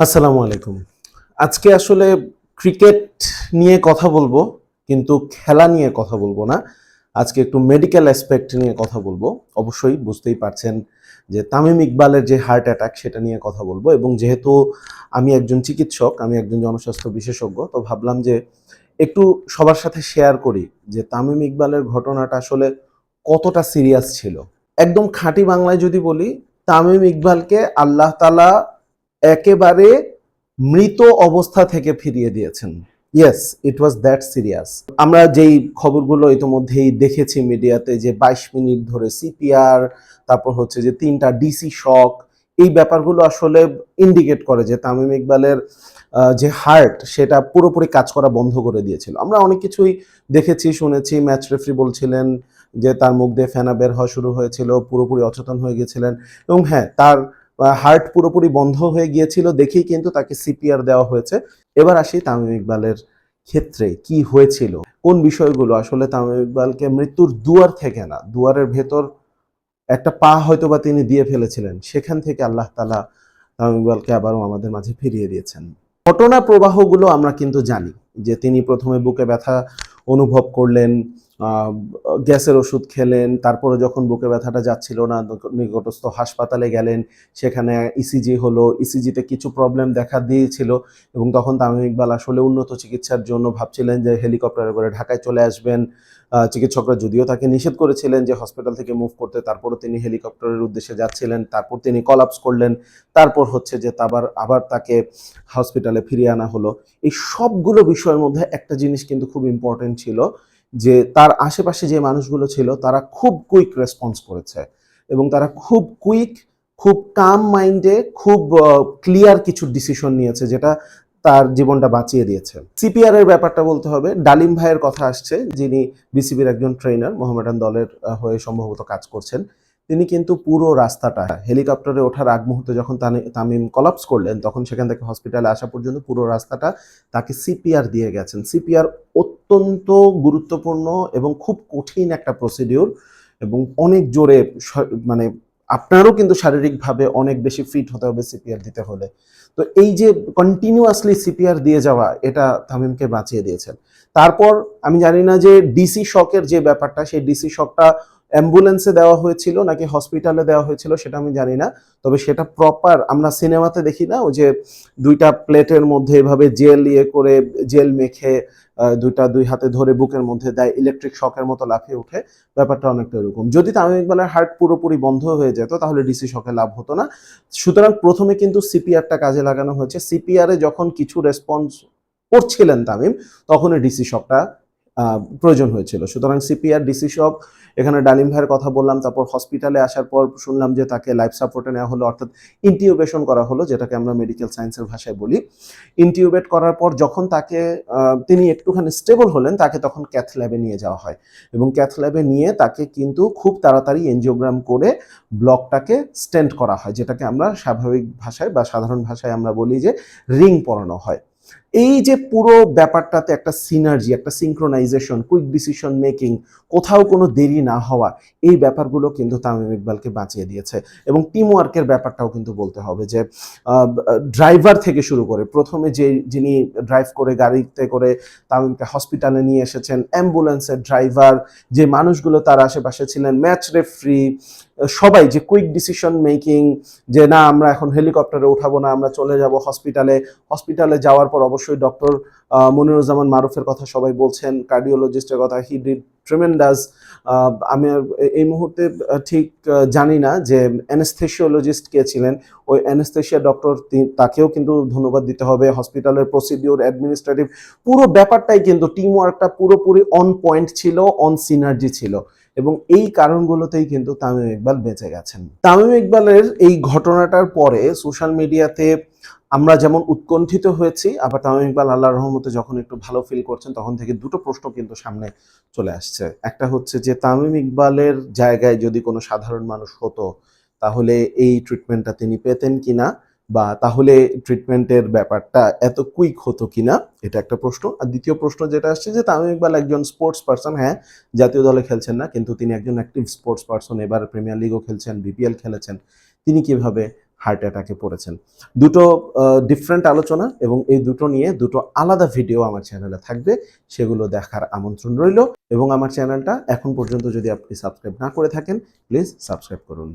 আসসালামু আলাইকুম। আজকে আসলে ক্রিকেট নিয়ে কথা বলব, কিন্তু খেলা নিয়ে কথা বলব না। আজকে একটু মেডিকেল অ্যাসপেক্ট নিয়ে কথা বলব। অবশ্যই বুঝতেই পারছেন যে তামিম ইকবালের যে হার্ট অ্যাটাক সেটা নিয়ে কথা বলব এবং যেহেতু আমি একজন চিকিৎসক, আমি একজন জনস্বাস্থ্য বিশেষজ্ঞ, তো ভাবলাম যে একটু সবার সাথে শেয়ার করি যে তামিম ইকবালের ঘটনাটা আসলে কতটা সিরিয়াস ছিল। একদম খাঁটি বাংলায় যদি বলি, তামিম ইকবালকে আল্লাহ তালা একেবারে মৃত অবস্থা থেকে ফিরিয়ে দিয়েছেন। Yes it was that serious আমরা যেই খবরগুলো ইতোমধ্যেই দেখেছি মিডিয়াতে যে বাইশ মিনিট ধরে সিপিআর, তারপর হচ্ছে যে তিনটা ডিসি শক, এই ব্যাপারগুলো আসলে ইন্ডিকেট করে যে তামিম ইকবালের যে হার্ট সেটা পুরোপুরি কাজ করা বন্ধ করে দিয়েছিল। আমরা অনেক কিছুই দেখেছি, শুনেছি ম্যাচ রেফারি বলছিলেন যে তার মুখ দিয়ে ফেনা বের হওয়া শুরু হয়েছিল, পুরোপুরি অচেতন হয়ে গেছিলেন এবং হ্যাঁ তার হার্ট পুরোপুরি বন্ধ হয়ে গিয়েছিল দেখেই কিন্তু তাকে সিপিআর দেওয়া হয়েছে। এবার আসি তামিম ইকবালের ক্ষেত্রে কি হয়েছিল? কোন বিষয়গুলো? আসলে তামিম ইকবালকে মৃত্যুর দুয়ার থেকে না, দুয়ারের ভেতর একটা পা হয়তো বা তিনি দিয়ে ফেলেছিলেন, সেখান থেকে আল্লাহ তালা তামিম ইকবালকে আবারও আমাদের মাঝে ফিরিয়ে দিয়েছেন। ঘটনা প্রবাহগুলো আমরা কিন্তু জানি, যে তিনি প্রথমে বুকে ব্যথা অনুভব করলেন গ্যাসের ওষুধ খেলেন, তারপরে যখন বুকে ব্যথাটা যাচ্ছিল না নিকটস্থ হাসপাতালে গেলেন, সেখানে ইসিজি হলো ইসিজিতে কিছু প্রবলেম দেখা দিয়েছিল এবং তখন তামিম ইকবাল আসলে উন্নত চিকিৎসার জন্য ভাবছিলেন যে হেলিকপ্টারে করে ঢাকায় চলে আসবেন। চিকিৎসকরা যদিও তাকে নিষেধ করেছিলেন যে হসপিটাল থেকে মুভ করতে, তারপরও তিনি হেলিকপ্টারের উদ্দেশ্যে যাচ্ছিলেন, তারপর তিনি কলাপস করলেন, তারপর হচ্ছে যে আবার আবার তাকে হসপিটালে ফিরিয়ে আনা হলো। এই সবগুলো বিষয়ের মধ্যে একটা জিনিস কিন্তু খুব ইম্পর্টেন্ট ছিল যে তার আশেপাশে যে মানুষগুলো ছিল, তারা খুব কুইক রেসপন্স করেছে এবং তারা খুব কুইক খুব কাম মাইন্ডে খুব ক্লিয়ার কিছু ডিসিশন নিয়েছে যেটা তার জীবনটা বাঁচিয়ে দিয়েছে। সিপিআর এর ব্যাপারটা বলতে হবে, ডালিম ভাইয়ের কথা আসছে যিনি বিসিবির একজন ট্রেনার মোহামেডান দলের হয়ে সম্ভবত কাজ করছেন। তিনি কিন্তু পুরো রাস্তাটা, হেলিকপ্টারে ওঠার আগ মুহূর্তে যখন তামিম কলাপস করলেন, তখন সেখান থেকে হসপিটালে আসা পর্যন্ত পুরো রাস্তাটা তাকে সিপিআর দিয়ে গেছেন। সিপিআর অত্যন্ত গুরুত্বপূর্ণ এবং খুব কঠিন একটা প্রসিডিউর এবং অনেক জোরে মানে আপনারও কিন্তু শারীরিকভাবে অনেক বেশি ফিট হতে হবে সিপিআর দিতে হলে। তো এই যে কন্টিনিউয়াসলি সিপিআর দিয়ে যাওয়া, এটা তামিমকে বাঁচিয়ে দিয়েছেন। তারপর আমি জানি না যে ডিসি শকের যে ব্যাপারটা, সেই ডিসি শকটা অ্যাম্বুলেন্সে দেওয়া হয়েছিল নাকি হসপিটালে দেওয়া হয়েছিল সেটা আমি জানি না। তবে সেটা প্রপার আমরা সিনেমাতে দেখি না, ওই যে দুইটা প্লেটের মধ্যে এভাবে জেল ইয়ে করে জেল মেখে দুইটা দুই হাতে ধরে বুকের মধ্যে দেয় ইলেকট্রিক শকের মতো লাফিয়ে ওঠে। ব্যাপারটা অনেকটা এরকম। যদি তামিম ইকবালের হার্ট পুরোপুরি বন্ধ হয়ে যেত, তাহলে ডিসি শকে লাভ হতো না। সুতরাং প্রথমে কিন্তু সিপিআরটা কাজে লাগানো হয়েছে। সিপিআরে যখন কিছু রেসপন্স করছিলেন তামিম, তখনই ডিসি শকটা প্রয়োজন হয়েছিল। সুতরাং সিপিআর, ডিসি শক এখানে ডালিম ভাইয়ের কথা বললাম, তারপর হসপিটালে আসার পর শুনলাম যে তাকে লাইফ সাপোর্টে নেওয়া হলো, অর্থাৎ ইনটিউবেশন করা হলো, যেটাকে আমরা মেডিকেল সায়েন্সের ভাষায় বলি। ইনটিউবেট করার পর যখন তাকে তিনি একটুখানি স্টেবল হলেন, তাকে তখন ক্যাথ ল্যাবে নিয়ে যাওয়া হয়। এবং ক্যাথ ল্যাবে নিয়ে তাকে কিন্তু খুব তাড়াতাড়ি এনজিওগ্রাম করে ব্লকটাকে স্টেন্ট করা হয়, যেটাকে আমরা স্বাভাবিক ভাষায় বা সাধারণ ভাষায় আমরা বলি যে রিং পরানো হয়। এই যে পুরো ব্যাপারটাতে একটা সিনার্জি একটা সিঙ্ক্রোনাইজেশন কুইক ডিসিশন মেকিং কোথাও কোনো দেরি না হওয়া, এই ব্যাপারগুলো কিন্তু তামিম ইকবালকে বাঁচিয়ে দিয়েছে। এবং টিম ওয়ার্কের ব্যাপারটাও কিন্তু বলতে হবে যে ড্রাইভার থেকে শুরু করে, প্রথমে যে যিনি ড্রাইভ করে গাড়িতে করে তামিমকে হসপিটালে নিয়ে এসেছেন অ্যাম্বুলেন্সের ড্রাইভার যে মানুষগুলো তার আশেপাশে ছিলেন ম্যাচ রেফ্রি সবাই যে কুইক ডিসিশন মেকিং যে না, আমরা এখন হেলিকপ্টারে উঠাবো না, আমরা চলে যাব হসপিটালে হসপিটালে যাওয়ার পর অবশ্যই ডক্টর মনিরুজ্জামান মারুফের কথা সবাই বলছেন কার্ডিওলজিস্টের কথা হি ডিড ট্রিমেন্ডাস আমি এই মুহূর্তে ঠিক জানি না যে অ্যানেস্থেসিওলজিস্ট কে ছিলেন, ওই অ্যানেস্থেশিয়া ডক্টর তাকেও কিন্তু ধন্যবাদ দিতে হবে হসপিটালের প্রসিডিওর অ্যাডমিনিস্ট্রেটিভ পুরো ব্যাপারটাই কিন্তু টিম ওয়ার্কটা পুরোপুরি অন পয়েন্ট ছিল অন সিনার্জি ছিল এবং এই কারণগুলোতেই কিন্তু তামিম ইকবাল বেঁচে গেছেন। তামিম ইকবালের এই ঘটনাটার পরে সোশ্যাল মিডিয়াতে আমরা যেমন উৎকণ্ঠিত হয়েছি, আবার তামিম ইকবাল আল্লাহ রহমতে যখন একটু ভালো ফিল করছেন, তখন থেকে দুটো প্রশ্ন কিন্তু সামনে চলে আসছে। একটা হচ্ছে যে, তামিম ইকবালের জায়গায় যদি কোনো সাধারণ মানুষ হতো, তাহলে এই ট্রিটমেন্টটা তিনি পেতেন কিনা? বা তাহলে ট্রিটমেন্টের ব্যাপারটা এত কুইক হতো কিনা? এটা একটা প্রশ্ন। আর দ্বিতীয় প্রশ্ন যেটা আসছে যে, তামিম ইকবাল একজন স্পোর্টস পার্সন হ্যাঁ জাতীয় দলে খেলছেন না, কিন্তু তিনি একজন অ্যাক্টিভ স্পোর্টস পার্সন এবার প্রিমিয়ার লিগও খেলছেন বিপিএল খেলেছেন। তিনি কীভাবে হার্ট অ্যাটাকে পড়েছেন। দুটো ডিফারেন্ট আলোচনা এবং এই দুটো নিয়ে দুটো আলাদা ভিডিও আমার চ্যানেলে থাকবে, সেগুলো দেখার আমন্ত্রণ রইল। এবং আমার চ্যানেলটা এখন পর্যন্ত যদি আপনি সাবস্ক্রাইব না করে থাকেন প্লিজ সাবস্ক্রাইব করুন।